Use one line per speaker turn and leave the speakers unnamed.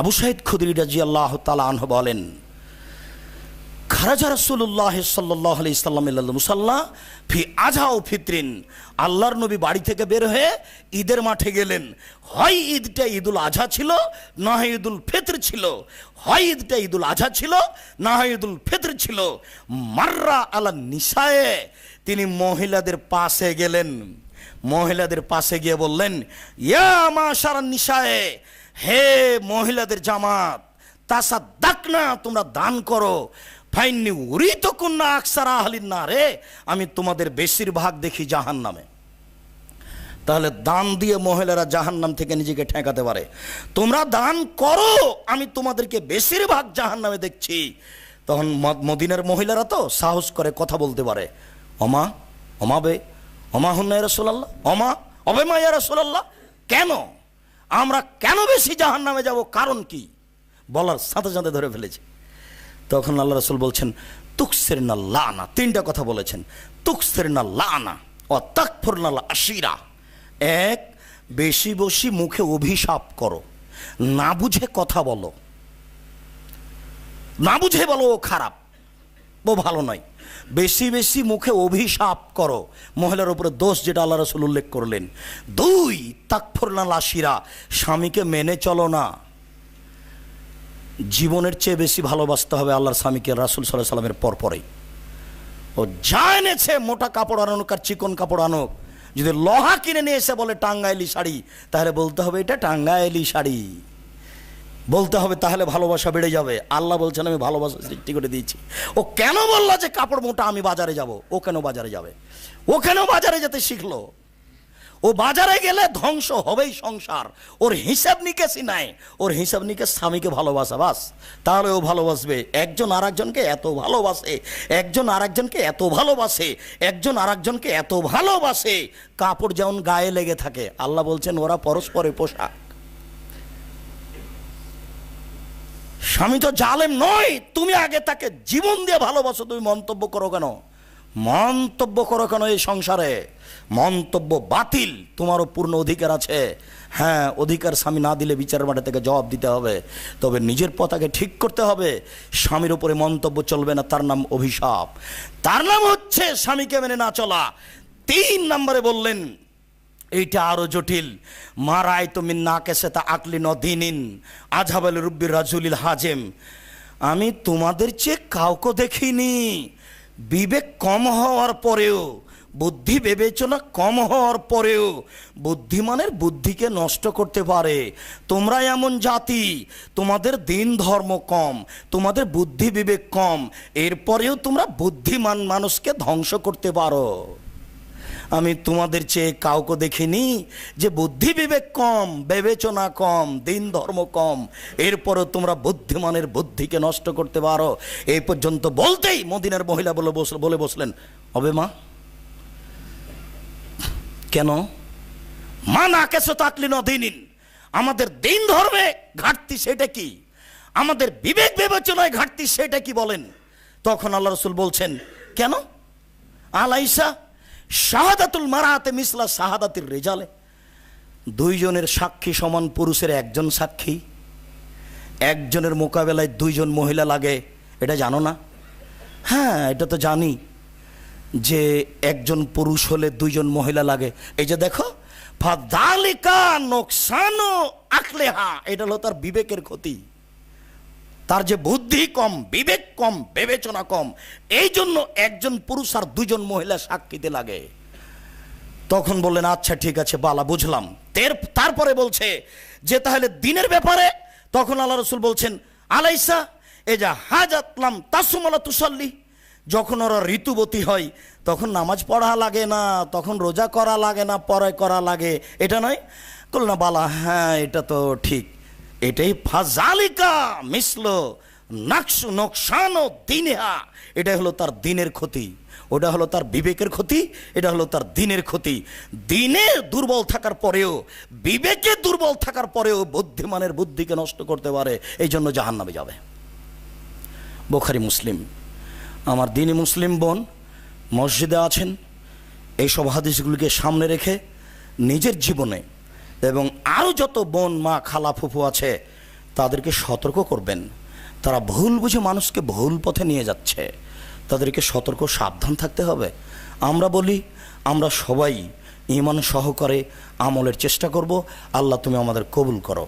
আবু সাইদ খুদরি রাজি আল্লাহ তালাহ বলেন, খারাজা রসুল্লাহ সাল্লাহ আলি ইসলাম মুসাল্লাহ ফি আজা ও ফিতরিন, আল্লাহর নবী বাড়ি থেকে বের হয়ে ঈদের মাঠে গেলেন। হয় ঈদটা ঈদুল আজহা ছিল, না হয় ঈদুল ফিতর ছিল। হয় ঈদটা ঈদুল আজহা ছিল, না হয় ঈদুল ফিতর ছিল। মাররা আলা নিসায়ে, তিনি মহিলাদের পাশে গেলেন। মহিলাদের পাশে গিয়ে বললেন, ইয়া মা সারা নিশায়ে হে মহিলাদের জামাত তাসা দাক না তোমরা দান করো। ফাইননি উরি তো কন্যা আকসারা আহলিন না রে আমি তোমাদের বেশিরভাগ দেখি জাহান নামে তাহলে দান দিয়ে মহিলারা জাহান নাম থেকে নিজেকে ঠেকাতে পারে। তোমরা দান করো, আমি তোমাদেরকে বেশিরভাগ জাহান নামে দেখছি। তখন মদিনার মহিলারা তো সাহস করে কথা বলতে পারে। অমা অমাবে অমা হন্না রসোল্লাহ অমা অবে মা রসোল্লাহ কেন? আমরা কেন বেশি জাহান নামে যাব? কারণ কি? বলার সাথে সাথে ধরে ফেলেছে। তখন আল্লাহ রসুল বলছেন তুকসের না লানা। তিনটা কথা বলেছেন। তুকসের না লানা ও তাকফর না আশিরা। এক, বেশি বসি মুখে অভিশাপ করো। না বুঝে কথা বলো। না বুঝে বলো ও খারাপ। ভালো নয়। বেশি বেশি মুখে অভিশাপ করো। মহিলার উপরে দোষ যেটা আল্লাহ রসুল উল্লেখ করলেন। দুই তাকফরনা লাশিরা, স্বামীকে মেনে চলো না। জীবনের চেয়ে বেশি ভালোবাসতে হবে আল্লাহর স্বামীকে রাসুল সাল্লাহ সাল্লামের পর পরেই। ও যা এনেছে, মোটা কাপড় আনুক আর চিকন কাপড় আনুক। যদি লোহা কিনে নিয়ে এসে বলে টাঙ্গাইলি শাড়ি, তাহলে বলতে হবে এটা টাঙ্গাইলি শাড়ি। বলতে হবে, তাহলে ভালোবাসা বেড়ে যাবে। আল্লাহ বলছেন, আমি ভালোবাসা সৃষ্টি করে দিয়েছি। ও কেন বলল যে কাপড় মোটা, আমি বাজারে যাব? ও কেন বাজারে যাবে? ও কেন বাজারে যেতে শিখলো? ও বাজারে গেলে ধ্বংস হবেই সংসার। ওর হিসাব নিকেশই নাই। ওর হিসাব নিকেশ স্বামীকে ভালোবাসা, বাস। তাহলে ও ভালোবাসবে। একজন আর একজনকে এত ভালোবাসে, একজন আর একজনকে এত ভালোবাসে, একজন আর একজনকে এত ভালোবাসে। কাপড় যেমন গায়ে লেগে থাকে, আল্লাহ বলছেন, ওরা পরস্পরে পোশাক স্বামী তো জালেম নয় তুমি আগে তাকে জীবন দিয়ে ভালোবাসো, তুমি মন্তব্য করো কেন? মন্তব্য করো কেন এই সংসারে? মন্তব্য বাতিল তোমারও পূর্ণ অধিকার আছে। হ্যাঁ অধিকার স্বামী না দিলে বিচারের মাঠে থেকে জবাব দিতে হবে। তবে নিজের পতাকে ঠিক করতে হবে, স্বামীর উপরে মন্তব্য চলবে না, তার নাম অভিশাপ। তার নাম হচ্ছে, স্বামীকে মেনে না চলা। তিন নম্বরে বললেন এইটা আরও জটিল। মারাই তুমি না কেসে তা আকলি নদিনিন, আজহাবাল রুব্বির রাজুলিল হাজেম। আমি তোমাদের চেয়ে কাউকে দেখিনি। বিবেক কম হওয়ার পরেও, বুদ্ধি বিবেচনা কম হওয়ার পরেও, বুদ্ধিমানের বুদ্ধিকে নষ্ট করতে পারে। তোমরা এমন জাতি, তোমাদের দিন ধর্ম কম, তোমাদের বুদ্ধি বিবেক কম, এরপরেও তোমরা বুদ্ধিমান মানুষকে ধ্বংস করতে পারো। আমি তোমাদের চেয়ে কাউকে দেখিনি যে বুদ্ধি বিবেক কম, বিবেচনা কম, দিন ধর্ম কম। এরপরও তোমরা বুদ্ধিমানের বুদ্ধিকে নষ্ট করতে পারো। এই পর্যন্ত বলতেই মদিনার মহিলা বলে বসল বলে বসলেন হবে মা, কেন? মা না কেসো তাকলি নদিনিন আমাদের দিন ধর্মে ঘাটতি সেটা কি? আমাদের বিবেক বিবেচনায় ঘাটতি সেটা কি বলেন? তখন আল্লাহ রসুল বলছেন, কেন? আলাইসা শাহাদাতুল মারাহাতে মিসলা শাহাদাতির রেজালে। দুইজনের সাক্ষী সমান পুরুষের একজন সাক্ষী। একজনের মোকাবেলায় দুইজন মহিলা লাগে, এটা জানো না? হ্যাঁ এটা তো জানি যে একজন পুরুষ হলে দুইজন মহিলা লাগে। এই যে দেখো, ফাদালিকা নোকসানো আকলেহা, এটা হলো তার বিবেকের ক্ষতি। তার যে বুদ্ধি কম, বিবেক কম, বিবেচনা কম, এই জন্য একজন পুরুষ আর দুজন মহিলা সাক্ষীতে লাগে। তখন বললেন আচ্ছা ঠিক আছে, বালা, বুঝলাম। তারপরে বলছে যে, তাহলে দিনের ব্যাপারে? তখন আল্লাহ রসুল বলছেন, আলাইসা এ যা হাজাতলাম তাসুমালা তুসল্লি। যখন ওরা ঋতুবতী হয়, তখন নামাজ পড়া লাগে না, তখন রোজা করা লাগে না পড়াই করা লাগে। এটা নয়? করল না, বালা হ্যাঁ এটা তো ঠিক। এটাই ফাজালিকা মিসল নাকসু নকশানো দিনেহা। এটা হলো তার দিনের ক্ষতি। ওটা হলো তার বিবেকের ক্ষতি, এটা হলো তার দিনের ক্ষতি। দিনে দুর্বল থাকার পরেও, বিবেকে দুর্বল থাকার পরেও বুদ্ধিমানের বুদ্ধিকে নষ্ট করতে পারে এই জন্য জাহান নামে যাবে। বোখারি, মুসলিম। আমার দিনী মুসলিম বোন মসজিদে আছেন, এইসব হাদিসগুলিকে সামনে রেখে নিজের জীবনে এবং আরও যত বোন, মা, খালা, ফুফু আছে, তাদেরকে সতর্ক করবেন। তারা ভুল বুঝে মানুষকে ভুল পথে নিয়ে যাচ্ছে। তাদেরকে সতর্ক, সাবধান থাকতে হবে। আমরা বলি, আমরা সবাই ইমান সহকারে আমলের চেষ্টা করব। আল্লাহ তুমি আমাদের কবুল করো।